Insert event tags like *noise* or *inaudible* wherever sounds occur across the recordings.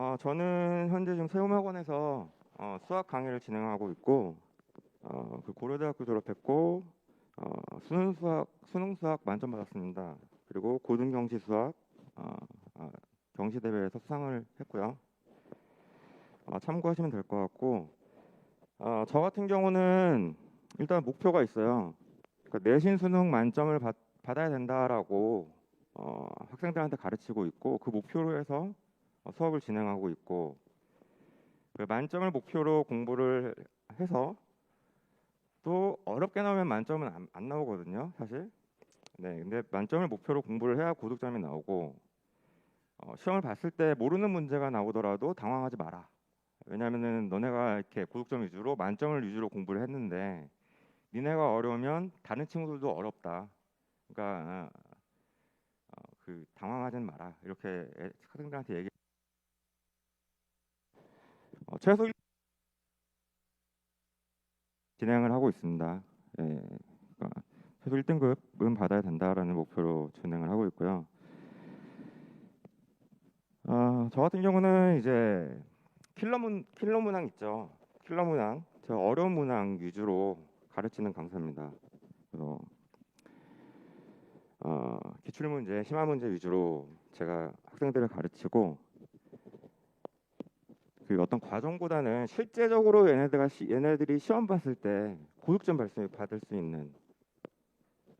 어, 저는 현재 지금 세움학원에서 어, 수학 강의를 진행하고 있고 어, 그 고려대학교 졸업했고 어, 수능 수학 수능 수학 만점 받았습니다. 그리고 고등 경시 수학 어, 어, 경시 대회에서 수상을 했고요. 어, 참고하시면 될 것 같고 어, 저 같은 경우는 일단 목표가 있어요. 그러니까 내신 수능 만점을 받, 받아야 된다라고 어, 학생들한테 가르치고 있고 그 목표로 해서 어, 수업을 진행하고 있고 그 만점을 목표로 공부를 해서 또 어렵게 나오면 만점은 안, 안 나오거든요, 사실. 네, 근데 만점을 목표로 공부를 해야 고득점이 나오고 어, 시험을 봤을 때 모르는 문제가 나오더라도 당황하지 마라. 왜냐하면은 너네가 이렇게 고득점 위주로 만점을 위주로 공부를 했는데 니네가 어려우면 다른 친구들도 어렵다. 그러니까 어, 그 당황하지 마라. 이렇게 애- 학생들한테 얘기. 어, 최소 일- 진행을 하고 있습니다. 예, 그러니까 최소 1등급은 받아야 된다라는 목표로 진행을 하고 있고요. 어, 저 같은 경우는 이제 킬러 문 킬러 문항 있죠. 킬러 문항, 저 어려운 문항 위주로 가르치는 강사입니다. 그래서 어, 기출 문제, 심화 문제 위주로 제가 학생들을 가르치고 그 어떤 과정보다는 실제적으로 얘네들가 시, 얘네들이 시험 봤을 때 고득점 발생 받을 수 있는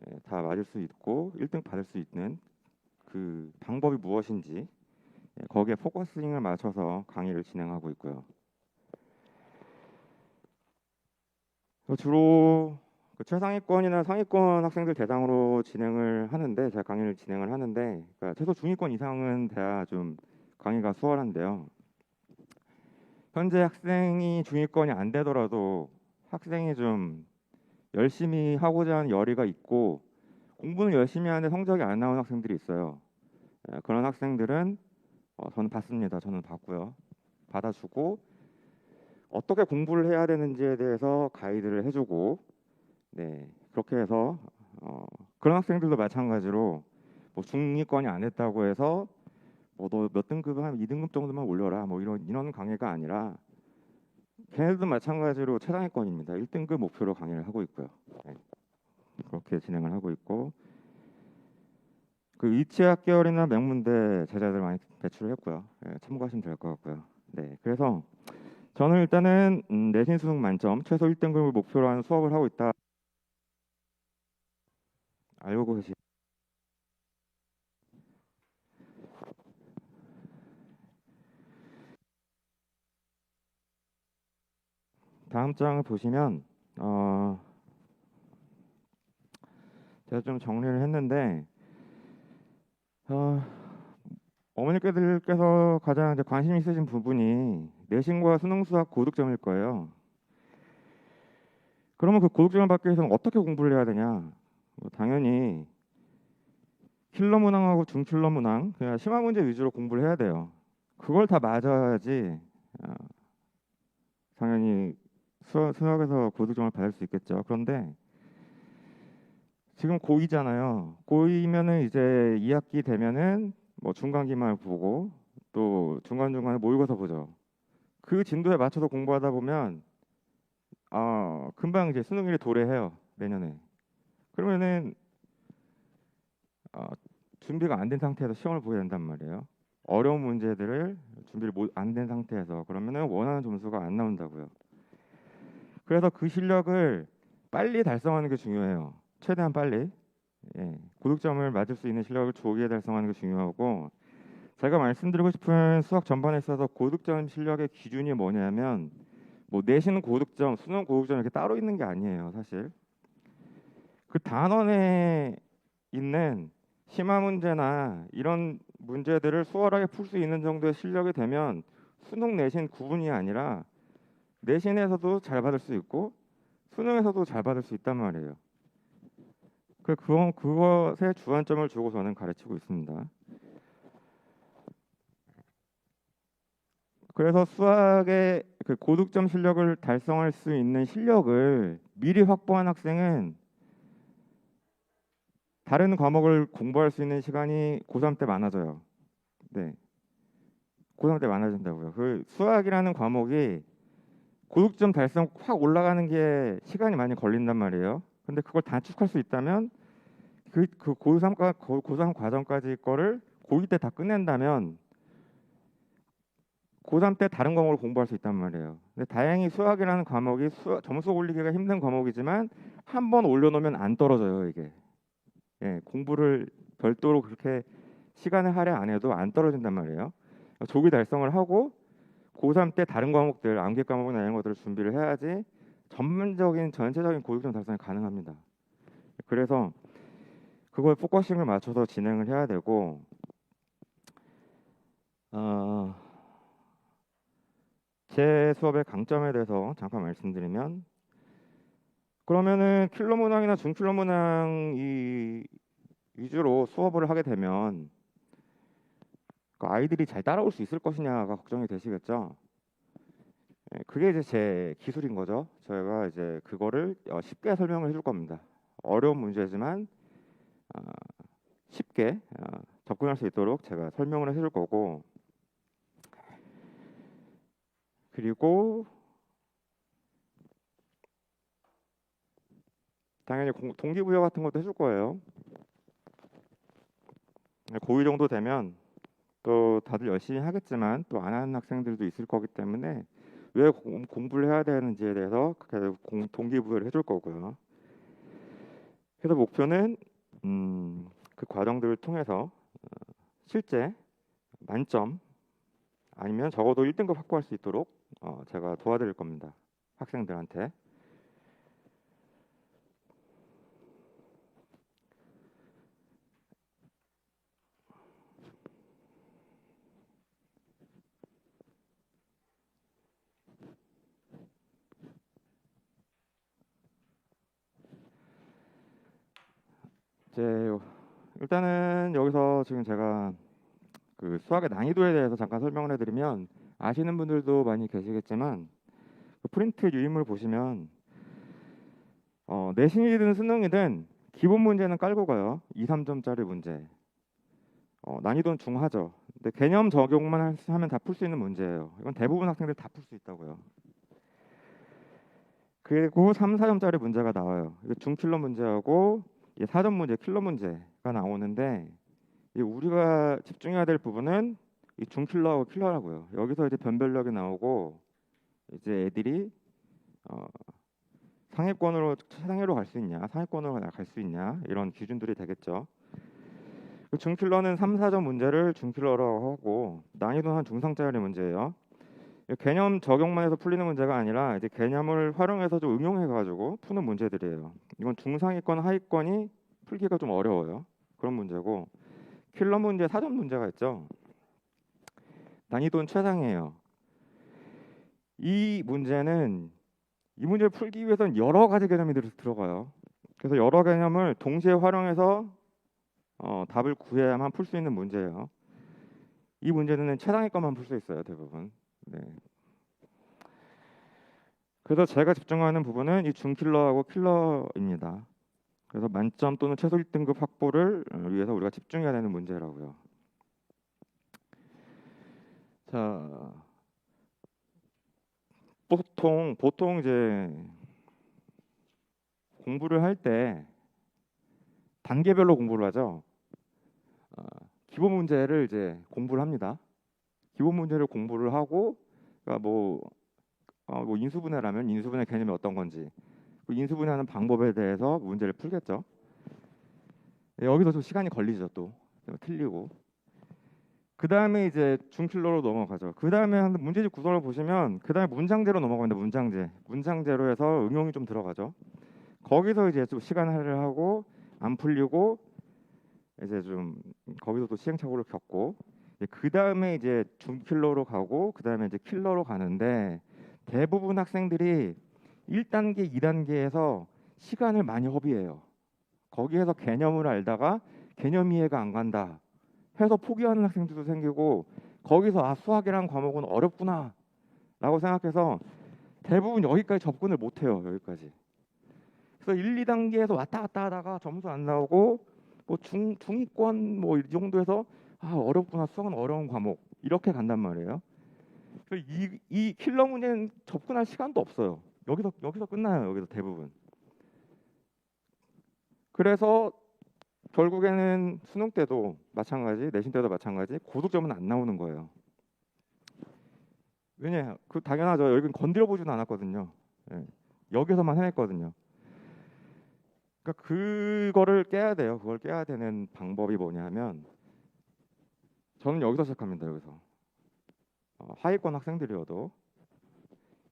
예, 다 맞을 수 있고 1등 받을 수 있는 그 방법이 무엇인지 예, 거기에 포커싱을 맞춰서 강의를 진행하고 있고요. 그 주로 그 최상위권이나 상위권 학생들 대상으로 진행을 하는데 제가 강의를 진행을 하는데 그러니까 최소 중위권 이상은 돼야 좀 강의가 수월한데요. 현재 학생이 중위권이 안 되더라도 학생이 좀 열심히 하고자 하는 열의가 있고 공부는 열심히 하는데 성적이 안 나오는 학생들이 있어요. 예, 그런 학생들은 어, 저는 받습니다. 저는 받고요. 받아주고 어떻게 공부를 해야 되는지에 대해서 가이드를 해주고 네 그렇게 해서 어, 그런 학생들도 마찬가지로 뭐 중위권이 안 됐다고 해서 뭐 너 몇 등급 한 2등급 정도만 올려라 뭐 이런 이런 강의가 아니라 걔네들도 마찬가지로 최상위권입니다. 1등급 목표로 강의를 하고 있고요. 네. 그렇게 진행을 하고 있고 그 이치학 계열이나 명문대 제자들 많이 배출을 했고요. 예, 참고하시면 될 것 같고요. 네, 그래서 저는 일단은 음, 내신 수능 만점 최소 1등급을 목표로 하는 수업을 하고 있다. 알고 계시. 다음 장을 보시면 어, 제가 좀 정리를 했는데 어, 어머니께서 가장 관심 있으신 부분이 내신과 수능 수학 고득점일 거예요. 그러면 그 고득점을 받기 위해서는 어떻게 공부를 해야 되냐? 뭐 당연히 킬러 문항하고 중킬러 문항, 그냥 심화 문제 위주로 공부를 해야 돼요. 그걸 다 맞아야지 어, 당연히 수학, 수학에서 고득점을 받을 수 있겠죠. 그런데 지금 고2잖아요. 고2면은 이제 2학기 되면은 뭐 중간기말 보고 또 중간중간에 모의고사 보죠. 그 진도에 맞춰서 공부하다 보면 아 금방 이제 수능일에 도래해요 내년에. 그러면은 아, 준비가 안 된 상태에서 시험을 보게 된단 말이에요. 어려운 문제들을 준비를 안 된 상태에서 그러면은 원하는 점수가 안 나온다고요. 그래서 그 실력을 빨리 달성하는 게 중요해요. 최대한 빨리. 예, 고득점을 맞을 수 있는 실력을 조기에 달성하는 게 중요하고 제가 말씀드리고 싶은 수학 전반에 있어서 고득점 실력의 기준이 뭐냐면 뭐 내신 고득점, 수능 고득점 이렇게 따로 있는 게 아니에요, 사실. 그 단원에 있는 심화 문제나 이런 문제들을 수월하게 풀 수 있는 정도의 실력이 되면 수능 내신 구분이 아니라 내신에서도 잘 받을 수 있고 수능에서도 잘 받을 수 있단 말이에요. 그 그건 그것에 주안점을 주고 저는 가르치고 있습니다. 그래서 수학의 그 고득점 실력을 달성할 수 있는 실력을 미리 확보한 학생은 다른 과목을 공부할 수 있는 시간이 고3 때 많아져요. 네. 고3 때 많아진다고요. 그 수학이라는 과목이 고득점 달성 확 올라가는 게 시간이 많이 걸린단 말이에요. 근데 그걸 단축할 수 있다면 그, 그 고3과 고3 과정까지 거를 고2 때 다 끝낸다면 고3 때 다른 과목을 공부할 수 있단 말이에요. 근데 다행히 수학이라는 과목이 수, 점수 올리기가 힘든 과목이지만 한 번 올려놓으면 안 떨어져요 이게. 예, 공부를 별도로 그렇게 시간을 할애 안 해도 안 떨어진단 말이에요. 조기 달성을 하고 고3 때 다른 과목들, 암기 과목이나 이런 것들을 준비를 해야지 전문적인 전체적인 고득점 달성이 가능합니다. 그래서 그걸 포커싱을 맞춰서 진행을 해야 되고 어, 제 수업의 강점에 대해서 잠깐 말씀드리면 그러면은 킬러 문항이나 중킬러 문항 이 위주로 수업을 하게 되면 그 아이들이 잘 따라올 수 있을 것이냐가 걱정이 되시겠죠. 예, 그게 이제 제 기술인 거죠. 저희가 이제 그거를 어, 쉽게 설명을 해줄 겁니다. 어려운 문제지만 어, 쉽게 어, 접근할 수 있도록 제가 설명을 해줄 거고 그리고 당연히 공- 동기부여 같은 것도 해줄 거예요. 고2 정도 되면 또 다들 열심히 하겠지만 또 안 하는 학생들도 있을 거기 때문에 왜 공, 공부를 해야 되는지에 대해서 그렇게 공- 동기부여를 해줄 거고요. 그래서 목표는 음, 그 과정들을 통해서 어, 실제 만점 아니면 적어도 1등급 확보할 수 있도록 어, 제가 도와드릴 겁니다. 학생들한테. 이제 일단은 여기서 지금 제가 그 수학의 난이도에 대해서 잠깐 설명을 해드리면 아시는 분들도 많이 계시겠지만 그 프린트 유인물 보시면 어, 내신이든 수능이든 기본 문제는 깔고 가요. 2, 3점짜리 문제. 어, 난이도는 중하죠. 근데 개념 적용만 하면 다 풀 수 있는 문제예요. 이건 대부분 학생들이 다풀 수 있다고요. 그리고 3, 4점짜리 문제가 나와요. 이거 중킬러 문제하고 이 4점 문제, 킬러 문제가 나오는데 이 우리가 집중해야 될 부분은 이 중킬러하고 킬러라고요. 여기서 이제 변별력이 나오고 이제 애들이 어, 상위권으로 최상위로 갈 수 있냐, 상위권으로 갈 수 있냐 이런 기준들이 되겠죠. 그 중킬러는 3, 4점 문제를 중킬러라고 하고 난이도는 한 중상짜리 문제예요. 이 개념 적용만 해서 풀리는 문제가 아니라 이제 개념을 활용해서 좀 응용해 가지고 푸는 문제들이에요. 이건 중상위권, 하위권이 풀기가 좀 어려워요. 그런 문제고 킬러 문제 4점 문제가 있죠. 난이도는 최상이에요. 이 문제는 이 문제를 풀기 위해서는 여러 가지 개념이 들- 들어가요. 그래서 여러 개념을 동시에 활용해서 어, 답을 구해야만 풀 수 있는 문제예요. 이 문제는 최상위권만 풀 수 있어요, 대부분. 네. 그래서 제가 집중하는 부분은 이 중킬러하고 킬러입니다. 그래서 만점 또는 최소 1등급 확보를 어, 위해서 우리가 집중해야 되는 문제라고요. 자, 보통 보통 이제 공부를 할 때 단계별로 공부를 하죠. 어, 기본 문제를 이제 공부를 합니다. 기본 문제를 공부를 하고, 그러니까 뭐, 어, 뭐 인수분해라면 인수분해 개념이 어떤 건지, 그 인수분해하는 방법에 대해서 문제를 풀겠죠. 네, 여기서 좀 시간이 걸리죠 또 틀리고. 그 다음에 이제 중킬러로 넘어가죠. 그 다음에 한 문제집 구성을 보시면 그 다음에 문장제로 넘어갑니다. 문장제. 문장제로 해서 응용이 좀 들어가죠. 거기서 이제 좀 시간 할애를 하고 안 풀리고 이제 좀 거기서 또 시행착오를 겪고 그 다음에 이제 중킬러로 가고 그 다음에 이제 킬러로 가는데 대부분 학생들이 1단계, 2단계에서 시간을 많이 허비해요. 거기에서 개념을 알다가 개념 이해가 안 간다 해서 포기하는 학생들도 생기고 거기서 아 수학이란 과목은 어렵구나 라고 생각해서 대부분 여기까지 접근을 못 해요 여기까지 그래서 1, 2단계에서 왔다 갔다 하다가 점수 안 나오고 뭐 중, 중위권 뭐 이 정도에서 아 어렵구나 수학은 어려운 과목 이렇게 간단 말이에요. 이, 이 킬러 문제는 접근할 시간도 없어요. 여기서 여기서 끝나요. 여기서 대부분. 그래서 결국에는 수능 때도 마찬가지, 내신 때도 마찬가지 고득점은 안 나오는 거예요. 왜냐? 그 당연하죠. 여기는 건드려 보지는 않았거든요. 예. 여기서만 해냈거든요. 그러니까 그거를 깨야 돼요. 그걸 깨야 되는 방법이 뭐냐면 저는 여기서 시작합니다. 여기서 어, 하위권 학생들이어도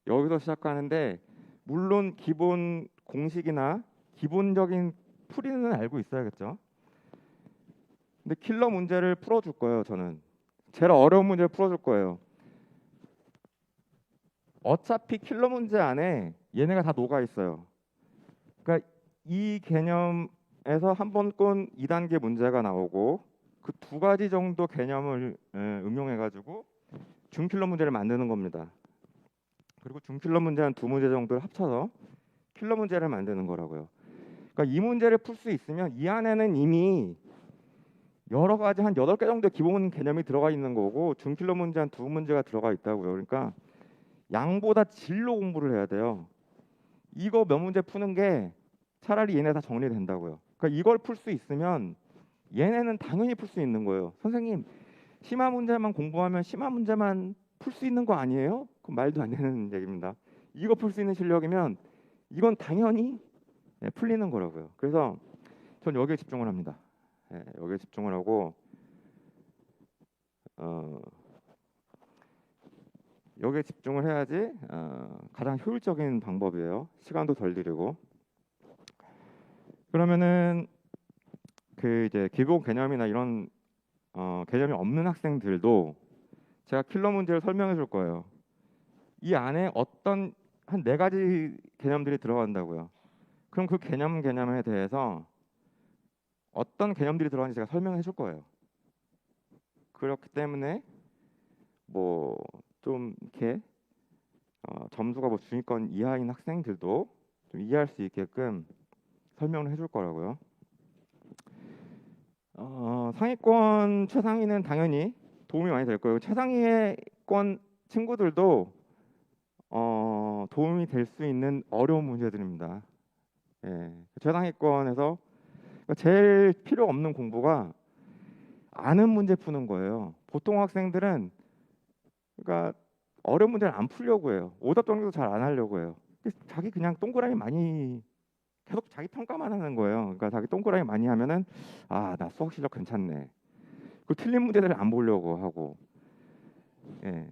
여기서 시작하는데 물론 기본 공식이나 기본적인 풀이는 알고 있어야겠죠. 근데 킬러 문제를 풀어줄 거예요. 저는 제일 어려운 문제를 풀어줄 거예요. 어차피 킬러 문제 안에 얘네가 다 녹아 있어요. 그러니까 이 개념에서 한 번권 2단계 문제가 나오고 그 두 가지 정도 개념을 예, 응용해 가지고 중킬러 문제를 만드는 겁니다. 그리고 중킬러 문제 한 두 문제 정도를 합쳐서 킬러 문제를 만드는 거라고요. 그러니까 이 문제를 풀 수 있으면 이 안에는 이미 여러 가지 한 여덟 개 정도 기본 개념이 들어가 있는 거고 중킬러 문제 한 두 문제가 들어가 있다고요. 그러니까 양보다 질로 공부를 해야 돼요. 이거 몇 문제 푸는 게 차라리 얘네 다 정리된다고요. 그러니까 이걸 풀 수 있으면 얘네는 당연히 풀 수 있는 거예요. 선생님 심화 문제만 공부하면 심화 문제만 풀 수 있는 거 아니에요? 그 말도 안 되는 얘기입니다. 이거 풀 수 있는 실력이면 이건 당연히 예, 풀리는 거라고요. 그래서 전 여기에 집중을 합니다. 예, 여기에 집중을 하고 어, 여기에 집중을 해야지 어, 가장 효율적인 방법이에요. 시간도 덜 들이고 그러면은 그 이제 기본 개념이나 이런 어, 개념이 없는 학생들도 제가 킬러 문제를 설명해 줄 거예요. 이 안에 어떤 한 네 가지 개념들이 들어간다고요. 그럼 그 개념 개념에 대해서 어떤 개념들이 들어가는지 제가 설명해 줄 거예요. 그렇기 때문에 뭐 좀 이렇게 어, 점수가 뭐 중위권 이하인 학생들도 좀 이해할 수 있게끔 설명을 해줄 거라고요. 어, 상위권 최상위는 당연히 도움이 많이 될 거예요. 최상위권 친구들도 어, 도움이 될 수 있는 어려운 문제들입니다. 예, 최상위권에서 그러니까 제일 필요 없는 공부가 아는 문제 푸는 거예요. 보통 학생들은 그러니까 어려운 문제를 안 풀려고 해요. 오답 정리도 잘 안 하려고 해요. 자기 그냥 동그라미 많이 계속 자기 평가만 하는 거예요. 그러니까 자기 동그라미 많이 하면은 아 나 수학 실력 괜찮네. 그 틀린 문제들을 안 보려고 하고 예.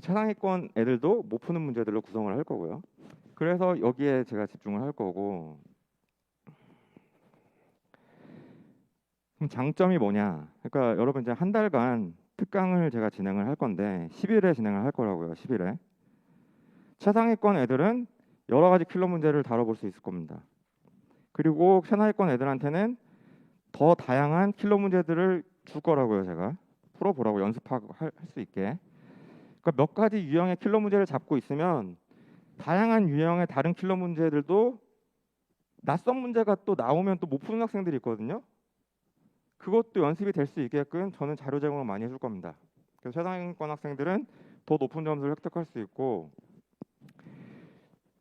최상위권 애들도 못 푸는 문제들로 구성을 할 거고요. 그래서 여기에 제가 집중을 할 거고 그럼 장점이 뭐냐? 그러니까 여러분 이제 한 달간 특강을 제가 진행을 할 건데 10일에 진행을 할 거라고요. 10일에 최상위권 애들은 여러 가지 킬러 문제를 다뤄볼 수 있을 겁니다. 그리고 최하위권 애들한테는 더 다양한 킬러 문제들을 줄 거라고요. 제가 풀어보라고 연습하고 할수 있게. 그러니까 몇 가지 유형의 킬러 문제를 잡고 있으면 다양한 유형의 다른 킬러 문제들도 낯선 문제가 또 나오면 또 못 푸는 학생들이 있거든요. 그것도 연습이 될 수 있게끔 저는 자료 제공을 많이 해줄 겁니다. 그래서 최상위권 학생들은 더 높은 점수를 획득할 수 있고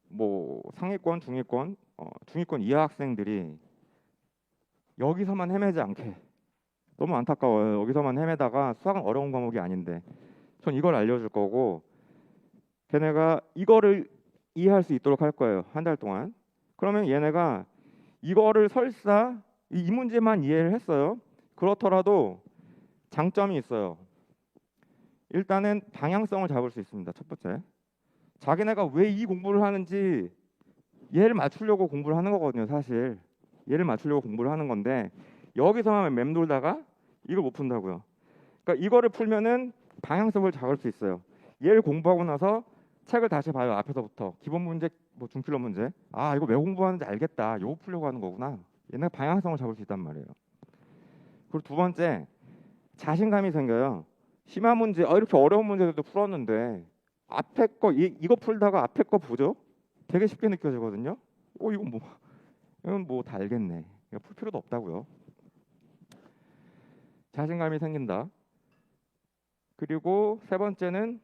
뭐 상위권, 중위권, 어, 중위권 이하 학생들이 여기서만 헤매지 않게 너무 안타까워요. 여기서만 헤매다가 수학은 어려운 과목이 아닌데 전 이걸 알려줄 거고 걔네가 이거를 이해할 수 있도록 할 거예요. 한 달 동안. 그러면 얘네가 이거를 설사 이, 이 문제만 이해를 했어요. 그렇더라도 장점이 있어요. 일단은 방향성을 잡을 수 있습니다. 첫 번째. 자기네가 왜 이 공부를 하는지 얘를 맞추려고 공부를 하는 거거든요, 사실. 얘를 맞추려고 공부를 하는 건데 여기서만 맴돌다가 이걸 못 푼다고요. 그러니까 이거를 풀면은 방향성을 잡을 수 있어요. 얘를 공부하고 나서 책을 다시 봐요. 앞에서부터 기본 문제, 뭐 중킬러 문제. 아 이거 왜 공부하는지 알겠다. 이거 풀려고 하는 거구나. 얘네가 방향성을 잡을 수 있단 말이에요. 그리고 두 번째 자신감이 생겨요. 심화 문제, 어, 이렇게 어려운 문제들도 풀었는데 앞에 거 이, 이거 풀다가 앞에 거 보죠. 되게 쉽게 느껴지거든요. 어 이건 뭐 이건 뭐다 알겠네. 이거 풀 필요도 없다고요. 자신감이 생긴다. 그리고 세 번째는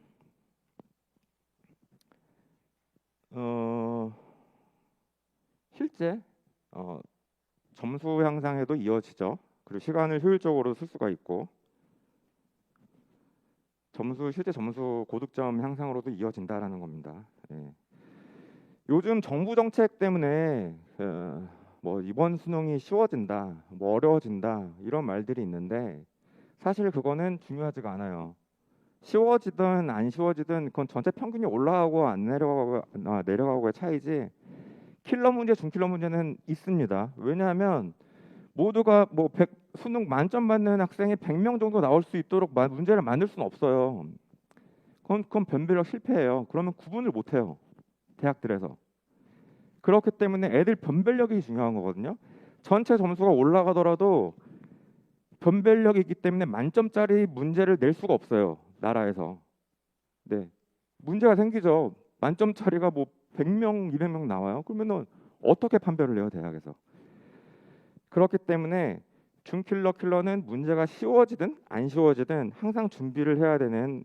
어, 실제 어, 점수 향상에도 이어지죠. 그리고 시간을 효율적으로 쓸 수가 있고 점수 실제 점수 고득점 향상으로도 이어진다라는 겁니다. 예. 요즘 정부 정책 때문에 어, 뭐 이번 수능이 쉬워진다, 뭐 어려워진다 이런 말들이 있는데 사실 그거는 중요하지가 않아요. 쉬워지든 안 쉬워지든 그건 전체 평균이 올라가고 안 내려가고 아, 내려가고의 차이지 킬러 문제, 중킬러 문제는 있습니다. 왜냐하면 모두가 뭐 100, 수능 만점 받는 학생이 100명 정도 나올 수 있도록 마- 문제를 만들 수는 없어요. 그건, 그건 변별력 실패예요. 그러면 구분을 못 해요. 대학들에서. 그렇기 때문에 애들 변별력이 중요한 거거든요. 전체 점수가 올라가더라도 변별력이 있기 때문에 만점짜리 문제를 낼 수가 없어요. 나라에서. 네. 문제가 생기죠. 만점짜리가 뭐 100명, 200명 나와요. 그러면은 어떻게 판별을 해요, 대학에서? 그렇기 때문에 중킬러 킬러는 문제가 쉬워지든 안 쉬워지든 항상 준비를 해야 되는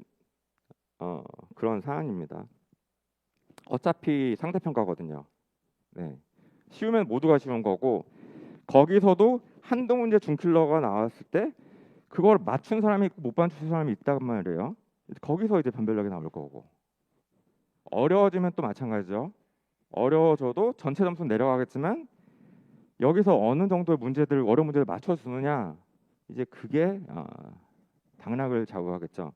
어, 그런 사안입니다. 어차피 상대평가거든요. 네. 쉬우면 모두가 쉬운 거고 거기서도 한두 문제 중킬러가 나왔을 때 그걸 맞춘 사람이 있고 못 맞춘 사람이 있단 말이에요. 거기서 이제 변별력이 나올 거고 어려워지면 또 마찬가지죠. 어려워져도 전체 점수 는 내려가겠지만 여기서 어느 정도의 문제들 어려운 문제를 맞춰 주느냐 이제 그게 어, 당락을 좌우하겠죠.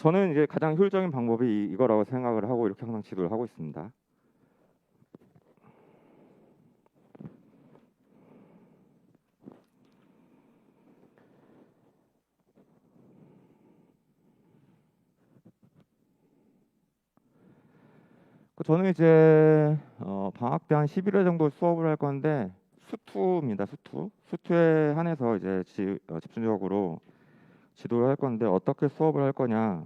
저는 이제 가장 효율적인 방법이 이- 이거라고 생각을 하고 이렇게 항상 지도를 하고 있습니다. 그 저는 이제 어, 방학 때 한 11회 정도 수업을 할 건데 수투입니다. 수투. 수투에 한해서 이제 지, 어, 집중적으로 지도를 할 건데 어떻게 수업을 할 거냐.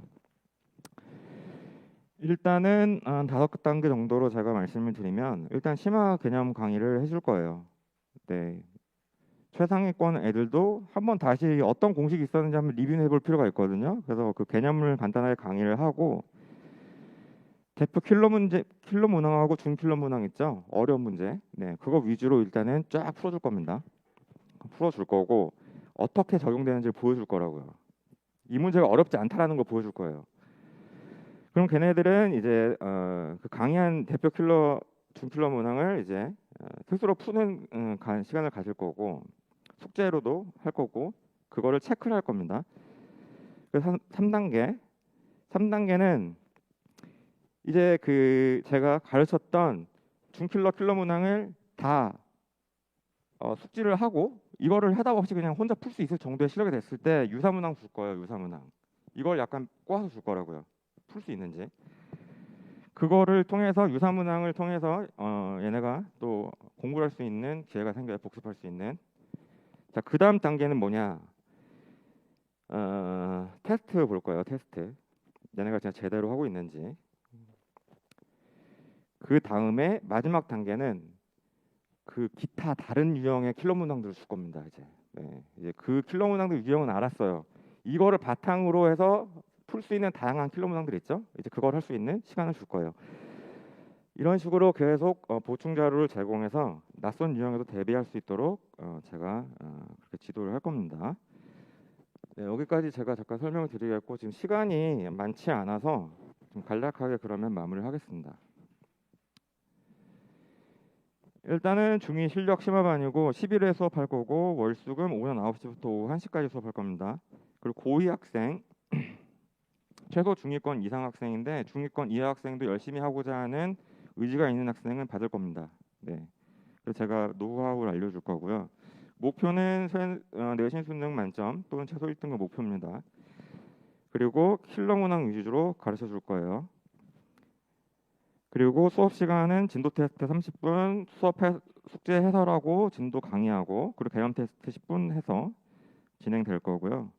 일단은 한 다섯 단계 정도로 제가 말씀을 드리면 일단 심화 개념 강의를 해줄 거예요. 네. 최상위권 애들도 한번 다시 어떤 공식이 있었는지 한번 리뷰해 볼 필요가 있거든요. 그래서 그 개념을 간단하게 강의를 하고 대표 킬러 문제, 킬러 문항하고 중킬러 문항 있죠? 어려운 문제. 네, 그거 위주로 일단은 쫙 풀어줄 겁니다. 풀어줄 거고 어떻게 적용되는지 보여줄 거라고요. 이 문제가 어렵지 않다라는 걸 보여줄 거예요. 그럼 걔네들은 이제 어, 그 강의한 대표 킬러, 중킬러 문항을 이제 어, 스스로 푸는 음, 가- 시간을 가질 거고 숙제로도 할 거고 그거를 체크를 할 겁니다. 그래서 3 단계, 3단계는 이제 그 제가 가르쳤던 중킬러 킬러 문항을 다 어, 숙지를 하고 이거를 하다 없이 그냥 혼자 풀 수 있을 정도의 실력이 됐을 때 유사 문항 줄 거예요. 유사 문항. 이걸 약간 꼬아서 줄 거라고요. 풀 수 있는지. 그거를 통해서 유사 문항을 통해서 어, 얘네가 또 공부를 할수 있는 기회가 생겨요. 복습할 수 있는. 자, 그다음 단계는 뭐냐? 어, 테스트 볼 거예요. 테스트. 얘네가 진짜 제대로 하고 있는지. 그 다음에 마지막 단계는 그 기타 다른 유형의 킬러 문항들을 줄 겁니다. 이제 네, 이제 그 킬러 문항들 유형은 알았어요. 이거를 바탕으로 해서 풀 수 있는 다양한 킬러 문항들 있죠. 이제 그걸 할 수 있는 시간을 줄 거예요. 이런 식으로 계속 어, 보충 자료를 제공해서 낯선 유형에도 대비할 수 있도록 어, 제가 어, 그렇게 지도를 할 겁니다. 네, 여기까지 제가 잠깐 설명을 드리겠고 지금 시간이 많지 않아서 좀 간략하게 그러면 마무리를 하겠습니다. 일단은 중2 실력 심화반이고 11회 수업할 거고 월수금 오전 9시부터 오후 1시까지 수업할 겁니다. 그리고 고2 학생 *clears throat* 최소 중위권 이상 학생인데 중위권 이하 학생도 열심히 하고자 하는 의지가 있는 학생은 받을 겁니다. 네. 그래서 제가 노하우를 알려줄 거고요. 목표는 선- 어, 내신 수능 만점 또는 최소 1등급 목표입니다. 그리고 킬러 문항 위주로 가르쳐 줄 거예요. 그리고 수업 시간은 진도 테스트 30분, 수업 해, 숙제 해설하고 진도 강의하고 그리고 개념 테스트 10분 해서 진행될 거고요.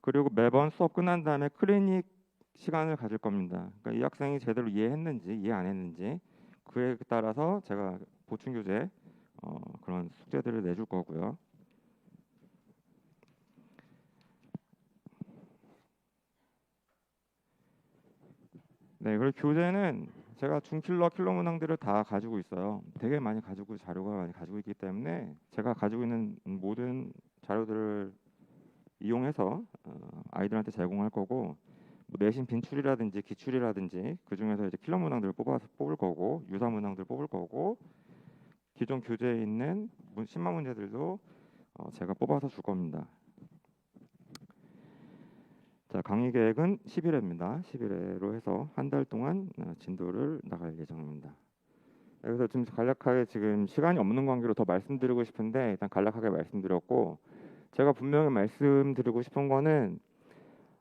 그리고 매번 수업 끝난 다음에 클리닉 시간을 가질 겁니다. 그러니까 이 학생이 제대로 이해했는지 이해 안 했는지 그에 따라서 제가 보충 교재 어, 그런 숙제들을 내줄 거고요. 네, 그리고 교재는 제가 중킬러 킬러 문항들을 다 가지고 있어요. 되게 많이 가지고 자료가 많이 가지고 있기 때문에 제가 가지고 있는 모든 자료들을 이용해서 어, 아이들한테 제공할 거고 뭐 내신 빈출이라든지 기출이라든지 그 중에서 이제 킬러 문항들을 뽑아서 뽑을 거고 유사 문항들 뽑을 거고 기존 교재에 있는 문- 신마 문제들도 어, 제가 뽑아서 줄 겁니다. 자 강의 계획은 11회입니다. 11회로 해서 한 달 동안 어, 진도를 나갈 예정입니다. 그래서 좀 간략하게 지금 시간이 없는 관계로 더 말씀드리고 싶은데 일단 간략하게 말씀드렸고 제가 분명히 말씀드리고 싶은 거는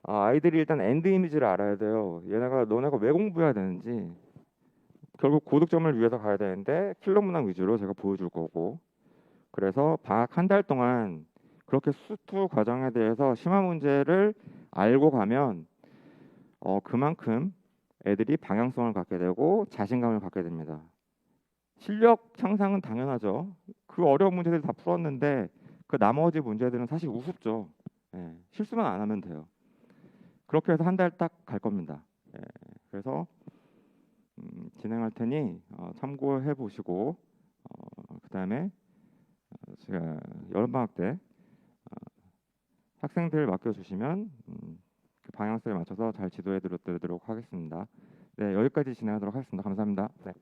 아, 아이들이 일단 엔드 이미지를 알아야 돼요. 얘네가 너네가 왜 공부해야 되는지 결국 고득점을 위해서 가야 되는데 킬러 문항 위주로 제가 보여줄 거고 그래서 방학 한 달 동안 그렇게 수투 과정에 대해서 심화 문제를 알고 가면 어, 그만큼 애들이 방향성을 갖게 되고 자신감을 갖게 됩니다. 실력 향상은 당연하죠. 그 어려운 문제들 다 풀었는데 그 나머지 문제들은 사실 우습죠. 예, 실수만 안 하면 돼요. 그렇게 해서 한 달 딱 갈 겁니다. 예, 그래서 음, 진행할 테니 어, 참고해 보시고 어, 그 다음에 어, 제가 여름 방학 때 어, 학생들 맡겨주시면 음, 그 방향성에 맞춰서 잘 지도해 드리도록 하겠습니다. 네 여기까지 진행하도록 하겠습니다. 감사합니다. 네.